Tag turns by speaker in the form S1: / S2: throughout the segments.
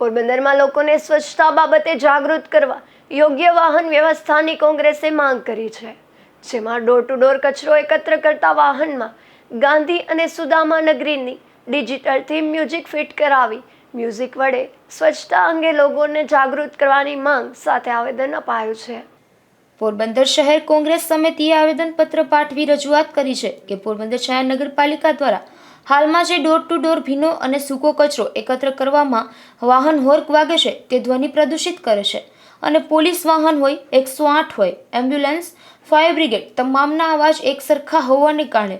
S1: પોરબંદરમાં લોકોને સ્વચ્છતા બાબતે જાગૃત કરવા યોગ્ય વાહન વ્યવસ્થાની કોંગ્રેસે માંગ કરી છે. જેમાં ડોર ટુ ડોર કચરો એકત્ર કરતા વાહનમાં ગાંધી અને સુદામા નગરીની ડિજિટલ થીમ મ્યુઝિક ફિટ કરાવી મ્યુઝિક વડે સ્વચ્છતા અંગે લોકોને જાગૃત કરવાની માંગ સાથે આવેદન અપાયું છે.
S2: પોરબંદર શહેર કોંગ્રેસ સમિતિએ આવેદનપત્ર પાઠવી રજૂઆત કરી છે કે પોરબંદર શહેર નગરપાલિકા દ્વારા હાલમાં જે ડોર ટુ ડોર ભીનો અને સૂકો કચરો એકત્ર કરવામાં વાહન હોર્ક વાગે છે તે ધ્વનિ પ્રદૂષિત કરે છે. અને પોલીસ વાહન હોય, એકસો આઠ હોય, એમ્બ્યુલન્સ, ફાયર બ્રિગેડ તમામના અવાજ એક સરખા હોવાને કારણે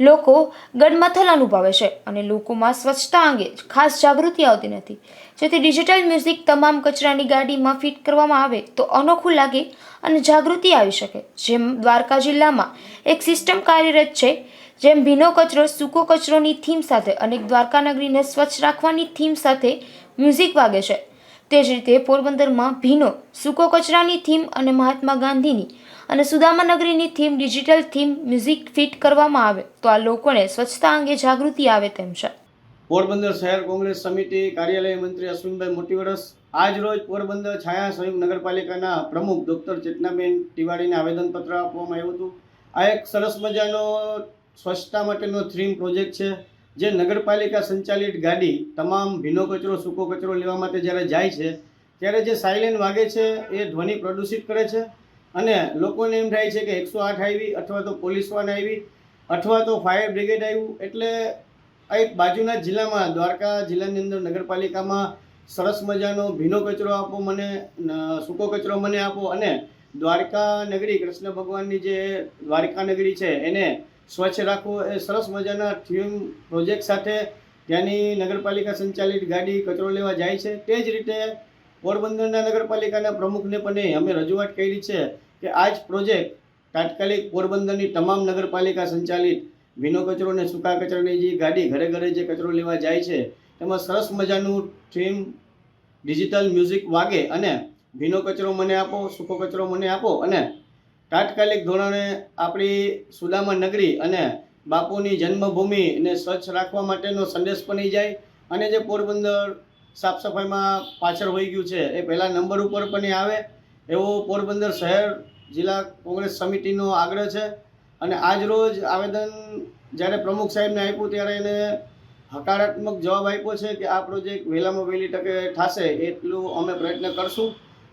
S2: લોકો ગડમથલ અનુભવે છે અને લોકોમાં સ્વચ્છતા અંગે ખાસ જાગૃતિ આવતી નથી. જેથી ડિજિટલ મ્યુઝિક તમામ કચરાની ગાડીમાં ફિટ કરવામાં આવે તો અનોખું લાગે અને જાગૃતિ આવી શકે. જેમ દ્વારકા જિલ્લામાં એક સિસ્ટમ કાર્યરત છે જેમ ભીનો કચરો, સૂકો કચરોની થીમ સાથે અને દ્વારકા નગરીને સ્વચ્છ રાખવાની થીમ સાથે મ્યુઝિક વાગે છે. તે જ રીતે પોરબંદરમાં ભીનો, સૂકો કચરાની થીમ અને મહાત્મા ગાંધીની અને Sudama નગરીની theme digital theme music fit કરવામાં આવે, તો આ લોકોને સ્વચ્છતા અંગે જાગૃતિ આવે તેમ છે.
S3: પોરબંદર શહેર કોંગ્રેસ સમિતિ કાર્યાલય મંત્રી અશ્વિનભાઈ મોટીવરસ આજ રોજ પોરબંદર છાયા સંયુક્ત નગરપાલિકાના પ્રમુખ ડૉક્ટર ચેતનાબેન તિવારીને આવેદનપત્ર આપવામાં આવ્યું હતું. આ એક સરસ મજાનો સ્વચ્છતા માટેનો થ્રીમ પ્રોજેક્ટ છે, જે નગરપાલિકા સંચાલિત ગાડી તમામ ભીનો કચરો, સૂકો કચરો લેવા માટે જ્યારે જાય છે, ત્યારે જે સાયલેન વાગે છે એ ધ્વનિ પ્રદૂષિત કરે છે અને લોકોને એમ થાય છે કે એકસો આઠ આવી અથવા તો પોલીસ વાન આવી અથવા તો ફાયર બ્રિગેડ આવ્યું. એટલે આ એક બાજુના જિલ્લામાં, દ્વારકા જિલ્લાની અંદર નગરપાલિકામાં સરસ મજાનો ભીનો કચરો આપો મને સૂકો કચરો મને આપો અને દ્વારકા નગરી, કૃષ્ણ ભગવાનની જે દ્વારકા નગરી છે એને સ્વચ્છ રાખવો એ સરસ મજાના થીમ પ્રોજેક્ટ સાથે ત્યાંની નગરપાલિકા સંચાલિત ગાડી, કચરો લેવા જાય છે. તે જ રીતે પોરબંદરના નગરપાલિકાના પ્રમુખને પણ અમે રજૂઆત કરી છે કે આ જ પ્રોજેક્ટ તાત્કાલિક પોરબંદરની તમામ નગરપાલિકા સંચાલિત ભીનો કચરો અને સૂકા કચરાની જે ગાડી ઘરે ઘરે જે કચરો લેવા જાય છે એમાં સરસ મજાનું થીમ ડિજિટલ મ્યુઝિક વાગે અને ભીનો કચરો મને આપો, સૂકો કચરો મને આપો અને તાત્કાલિક ધોરણે આપણી સુદામા નગરી અને બાપુની જન્મભૂમિને સ્વચ્છ રાખવા માટેનો સંદેશ બની જાય અને જે પોરબંદર સાફ સફાઈમાં પાછળ હોઈ ગયું છે એ પહેલા નંબર ઉપર પણ આવે. એવો પોરબંદર શહેર જિલ્લા કોંગ્રેસ સમિતિનો આગ્રહ છે અને આજ રોજ આવેદન જ્યારે પ્રમુખ સાહેબને આપ્યું ત્યારે એને હકારાત્મક જવાબ આપ્યો છે કે આ પ્રોજેક્ટ વહેલામાં વહેલી તકે થશે એટલું અમે પ્રયત્ન કરશું.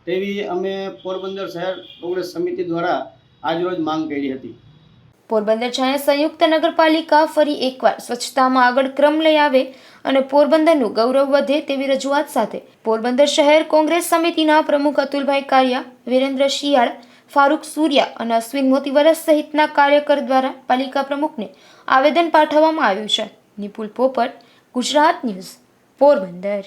S3: તેવી અમે પોરબંદર શહેર કોંગ્રેસ સમિતિ દ્વારા આજરોજ માંગ કરી હતી.
S2: પોરબંદર છાયા સંયુક્ત નગરપાલિકા ફરી એકવાર સ્વચ્છતામાં આગળ ક્રમ લઈ આવે અને પોરબંદરનું ગૌરવ વધે તેવી રજૂઆત સાથે પોરબંદર શહેર કોંગ્રેસ સમિતિના પ્રમુખ અતુલભાઈ કારિયા, વિરેન્દ્ર શિયાળ, ફારૂક સૂર્યા અને અશ્વિન મોતીવરસ સહિતના કાર્યકર દ્વારા પાલિકા પ્રમુખને આવેદન પાઠવવામાં આવ્યું છે. નિપુલ પોપટ, ગુજરાત ન્યૂઝ, પોરબંદર.